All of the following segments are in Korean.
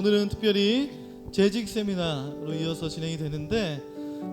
오늘은 특별히 재직 세미나로 이어서 진행이 되는데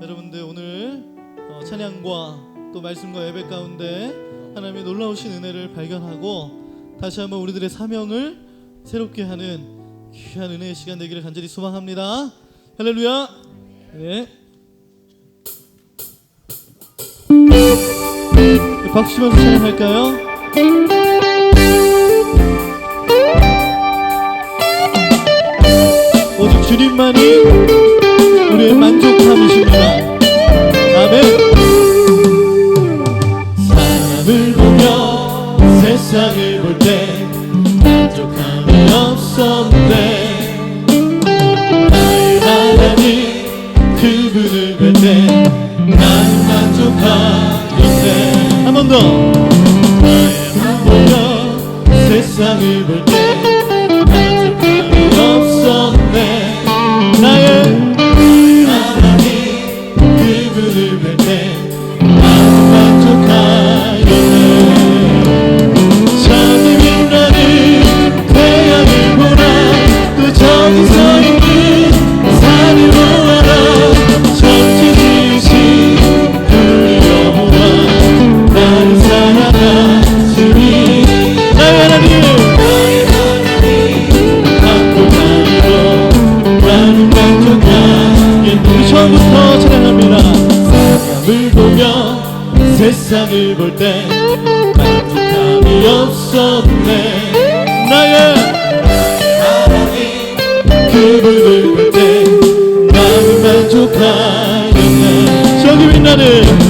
여러분들 오늘 어, 찬양과 또 말씀과 예배 가운데 하나님의 놀라우신 은혜를 발견하고 다시 한번 우리들의 사명을 새롭게 하는 귀한 은혜의 시간 되기를 간절히 소망합니다. 할렐루야. 네. 박수 치면서 찬양할까요? 주님만이 우리의 만족함이십니다. 아멘. 사람을 보며 세상을 볼때 세상을 볼 때 만족함이 없었네. 나의 그분을 볼때 나는 만족하겠네. 저기 빛나는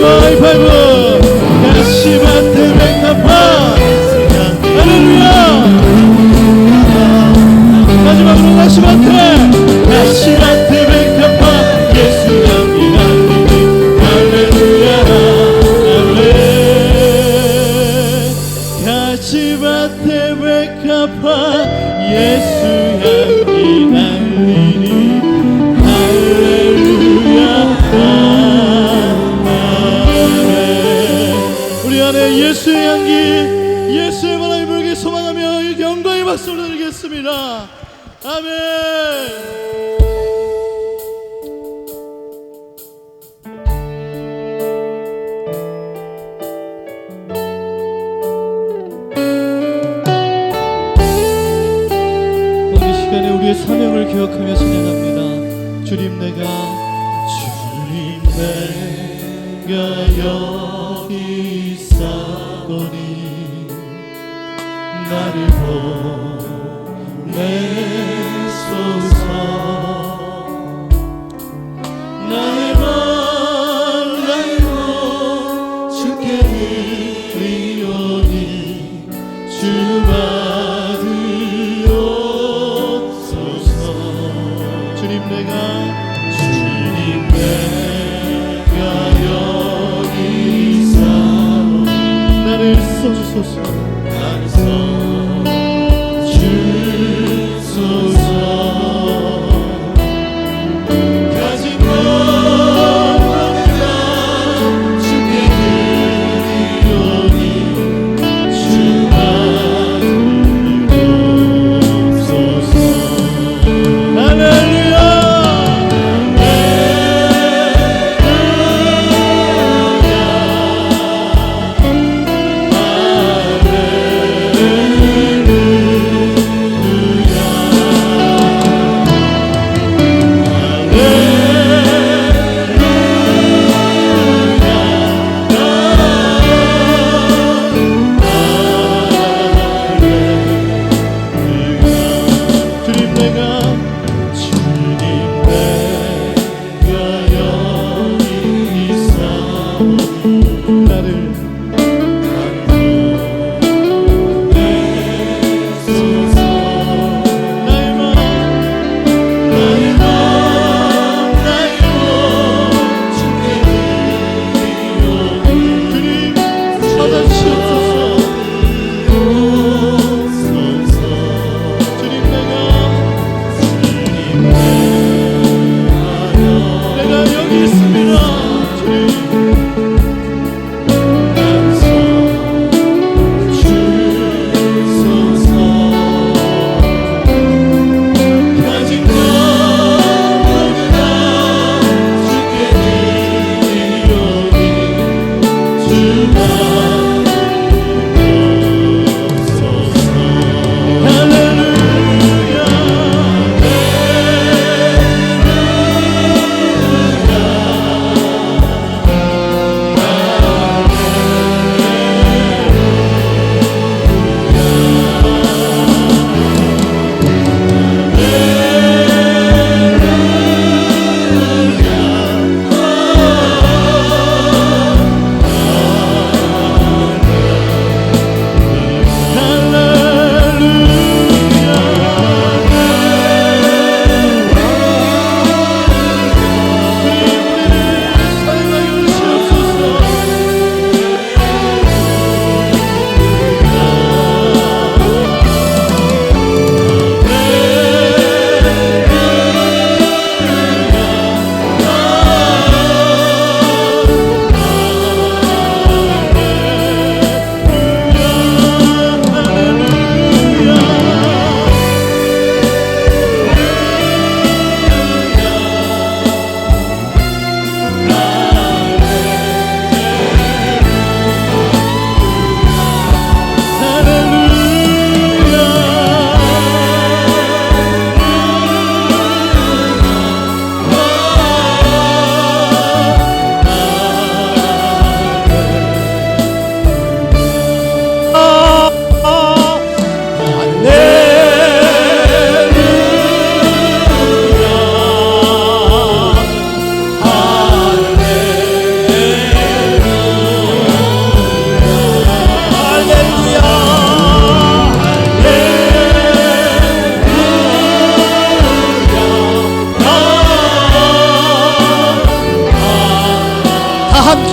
리바이브 야시마트 백나파 할렐루야. 마지막으로 야시마트 야시마트 백나파 예수 영이라. 할렐루야. 할렐 야시마트 백나파 예수 양 나를 보내소서. 나를 만나요 주께 드리오니 주 받으옵소서. 주님 내가 주님 내가 여기 있어 써주소서. Christmas tree.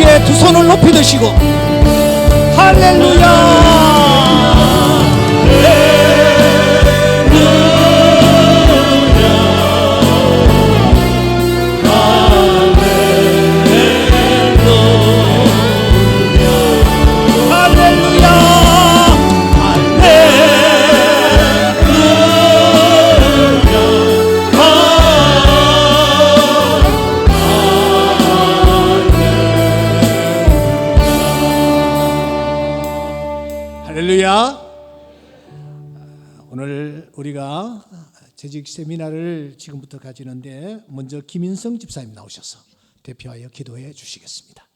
위해 두 손을 높이 드시고. 할렐루야! 재직 세미나를 지금부터 가지는데 먼저 김인성 집사님 나오셔서 대표하여 기도해 주시겠습니다.